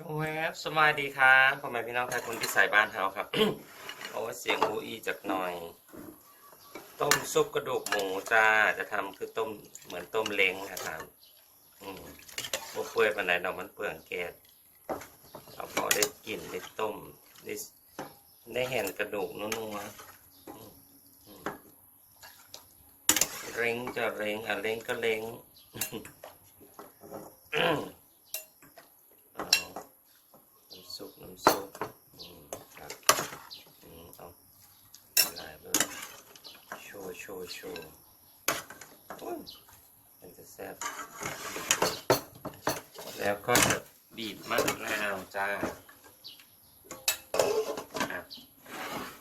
ชงแวบสบายดีครับพ่อแม่พี่น้องไทยคนที่ใส่บ้านเฮาครับ เอาเสียงอูอีจากหน่อย ต้มซุปกระดูกหมูจ้า จะทำคือต้มเหมือนต้มเล้งนะครับอืมบ่เปื่อยปานไหนดอกมันเปลืองแก๊สเอาพอได้กลิ่นได้ต้มได้ได้เห็นกระดูกนัวๆอืมอืมเล้งจะเล้งอะเล้งก็เล้ง เอาน้ำซุปน้ำซุปอืมครับอืมเอาหลายเบอร์โชว์ โชว์มันจะแซ่บแล้วก็จะบีบมะนาวจ้า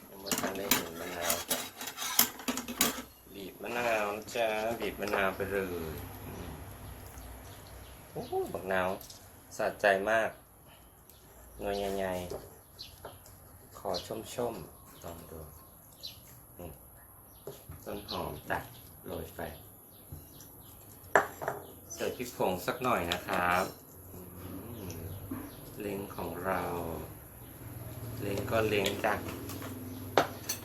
ยังไม่ทันได้เห็นมะนาวบีบมะนาวจ้าบีบมะนาวไปเลยโอ้บักนาวสะใจมากหน่วยใหญ่ๆขอชุ่มๆลองดูอืม ต้นหอมตัดโรยไปใส่พริกผงสักหน่อยนะครับเล้งของเรา เล้งก็เล้งจ้ะ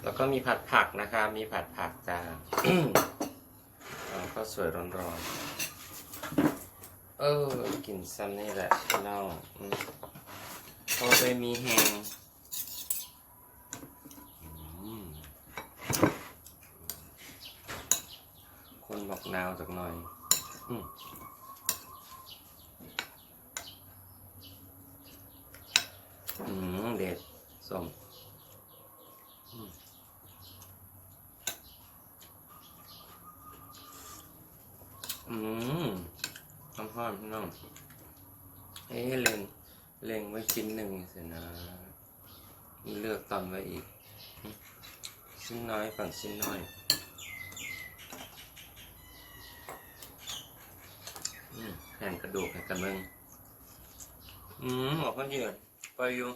แล้วก็มีผัดผักนะครับ มีผัดผักจ้าแล้วก็สวยร้อนๆ เออ กินซ้ำนี่แหละพี่น้องอืมพอไปมีแหงอืมค นบอกหนาวจากหน่อยอืมอืมเด็ดส้มอืมต้องห้อนพี่น้อง เอ๊ะเล็งเล็งไว้ชิ้นหนึ่งเสียนะมีเลือกตอนไว้อีก ชิ้นน้อยฝั่งชิ้นน้อย แห่งกระดูกให้กันมึงอืมออกกันเยอะไปอยู่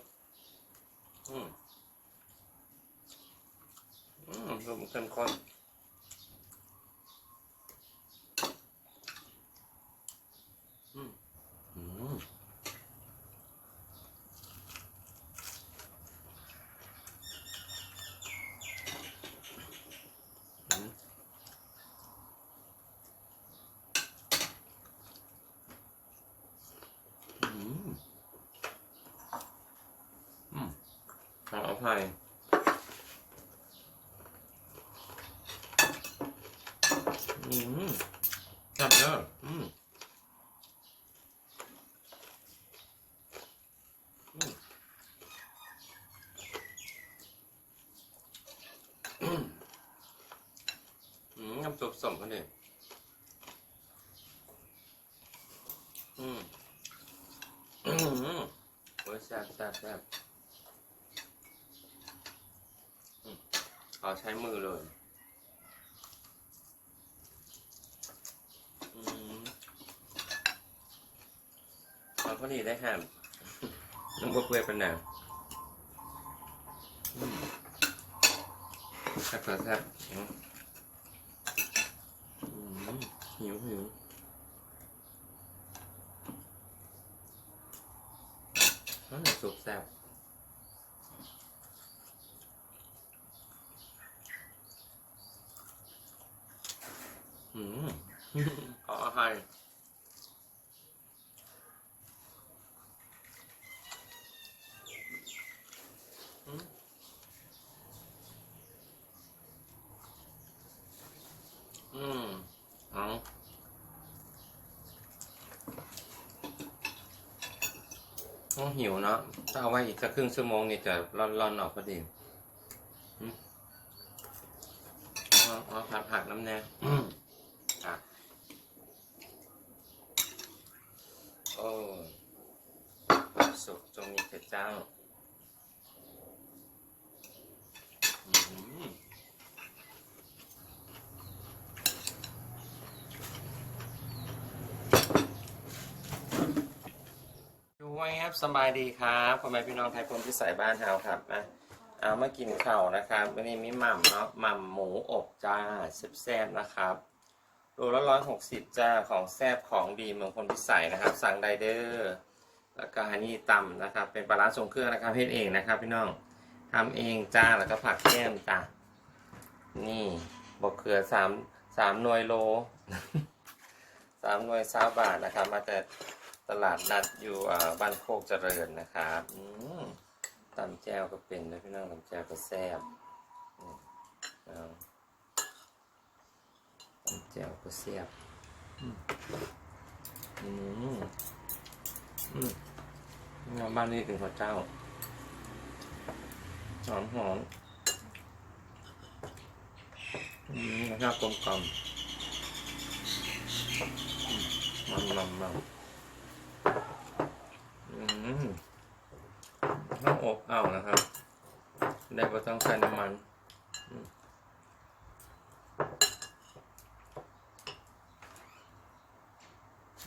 อืมอืมรวมกันคนอืมอืม อืมอืมอืม ขออภัยอืมจับเยอะอืมอืมอืมอืมน้ำซุปสมกันดิอืมอืมโอ้ยแซ่บแซ่บแซ่บอืม ขอใช้มือเลยอืมเอาพอดีได้แฮมน้ำบกเวเป็นแนวอืมแซ่บแซ่บหิวหิวนั่นสุกแซ่บอืม ขออภัยอืมอืมเอาต้องหิวเนาะถ้าเอาไว้อีกสักครึ่งชั่วโมงนี่จะร่อนๆออกพอดีอืมเอาเอาผักผักน้ำแน่อืมอะ โอ้สุขจงมีแก่เจ้าดูไว้ครับสบายดีครับพ่อแม่พี่น้องไทยคนที่ใส่บ้านเฮาครับนะเอามากินข้าวนะครับวันนี้มีหม่ำเนาะหม่ำหมูอบจ้าแซ่บๆนะครับ โลละร้อยหกสิบจ้าของแซบของดีเมืองคนพิสัยนะครับ สั่งไดเดอร์แล้วก็อันนี้ตำนะครับ เป็นปลาร้าทรงเครื่องนะครับเฮ็ดเองนะครับ พี่น้องทำเองจ้าแล้วก็ผักแก้มจ้านี่บกเขือสามสามหน่วยโลสามหน่วยสาบาทนะครับ มาแต่ตลาดนัดอยู่บ้านโคกเจริญนะครับอืมตำแจวก็เป็นนะพี่น้องตำแจ่วก็แซ่บ แจ่วก็แซ่บอืมอืมงานบ้านนี้ถึงข้าวเจ้า หอมหอมอืมรสชาติกลมกล่อมมันมันมันอืมต้องอบเอานะครับ ได้ก็ต้องใส่น้ำมันอืม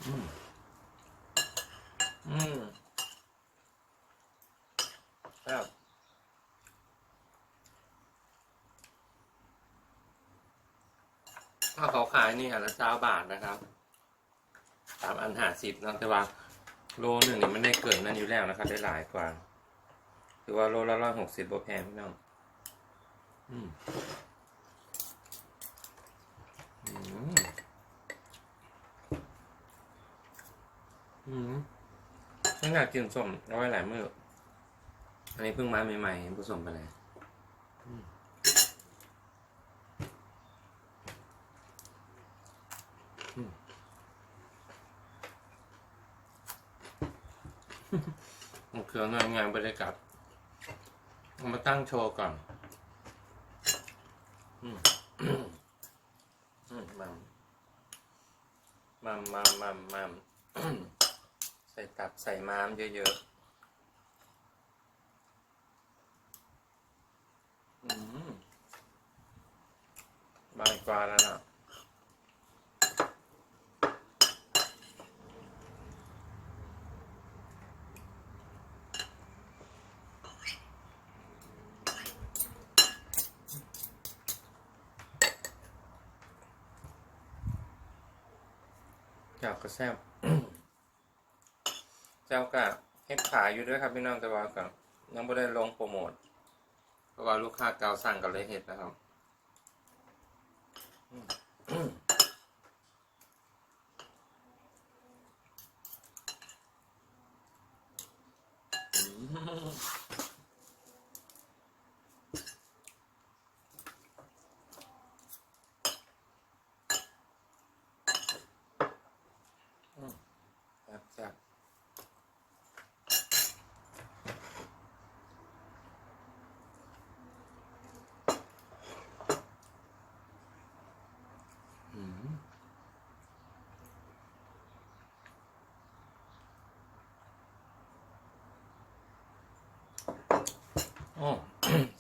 อืมอืมครับถ้าเขาขายนี่อันละเช้าบาทนะครับสามอันหาสิบนะแต่ว่าโลหนึ่งนี่มันได้เกินนั่นอยู่แล้วนะครับ ได้หลายกว่าถือว่าโลละร้อยหกสิบโบแพงพี่น้องอืมอืม อืมไม่อยากกินส้มเอาไว้หลายมื้ออันนี้เพิ่งมาใหม่ๆผสมไปเลยมันคือหน่วยงานบริการเอามาตั้งโชว์ก่อนอืมอืมมัมมัมมัมมัมมัม ตับใส่ม้ามเยอะๆอืมบายกว่าแล้วนะเจ้าก็แซ่บ เจ้าก็เฮ็ดขายอยู่ด้วยครับพี่น้องแต่ว่าก็ยังไม่ได้ลงโปรโมทเพราะว่าลูกค้าเก่าสั่งกับเลยเฮ็ดนะครับอืม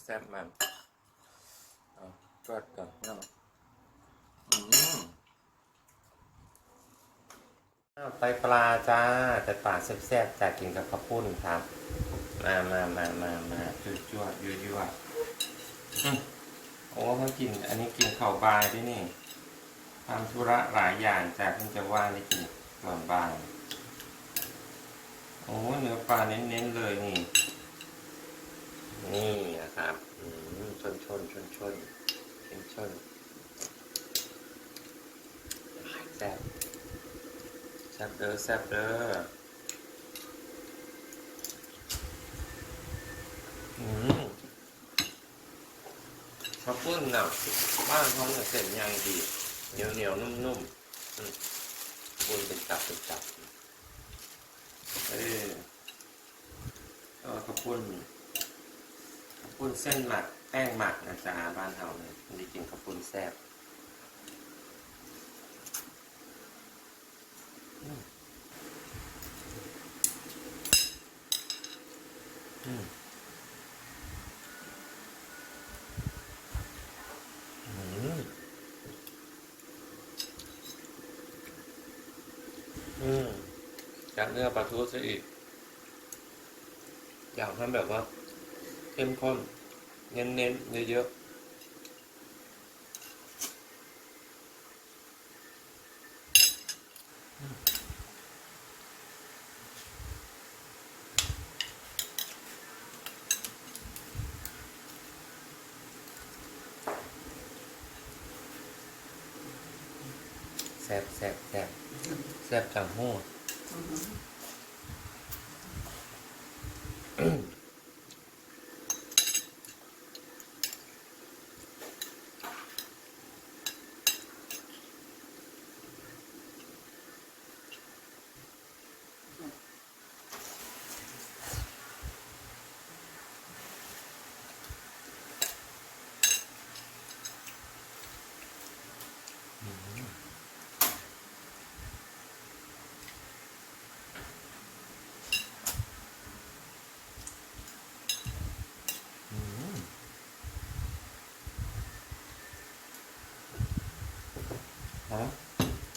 แซ่บมันเอากดก่อนเนาะอืมอ้าวไตปลาจ้าแต่ปลาแซ่บๆจากกินกับข้าวปุ้นครับ มามามามามาจุดจวดยั่วยั่วอืมโอ้เขากิน อันนี้กินข้าวบายด้วยนี่ทำธุระหลายอย่างจากเพิ่งจะว่างได้กินก่อนบายโอ้เนื้อปลาเน้นๆเลยนี่ นี่นะครับชนชนชนชนชนชนแซ่บแซ่บเด้อแซ่บเด้ออืมข้าวปุ้นน่ะบ้านเขาเนี่ยเส้นยางดีเหนียวเหนียวนุ่มๆอืมปุ้นเป็นจับเป็นจับเออก็ข้าวปุ้น ปุ้นเส้นหมัก แป้งหมักนะจ๊ะบ้านเฮาเนี่ยมันได้กินข้าวปุ้นแซ่บอืมอือืมอืมจากเนื้อปลาทูซะอีกอยากทำแบบว่า เข้มข้น เน้นๆ เยอะๆแสบแสบแสบแสบจังหู้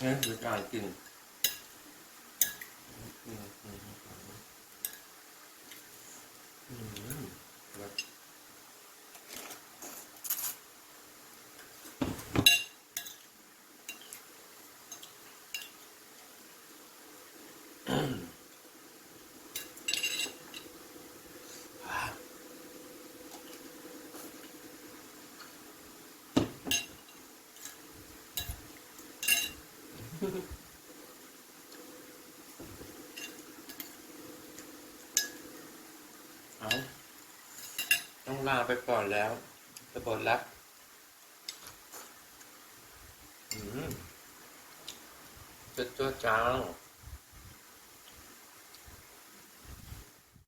เนี่ยคือการกินอืมอืมอืมอืมอืมแบบ เอาต้องลาไปก่อนแล้วจะบทแล้วอืมจุดจ้วจ้าง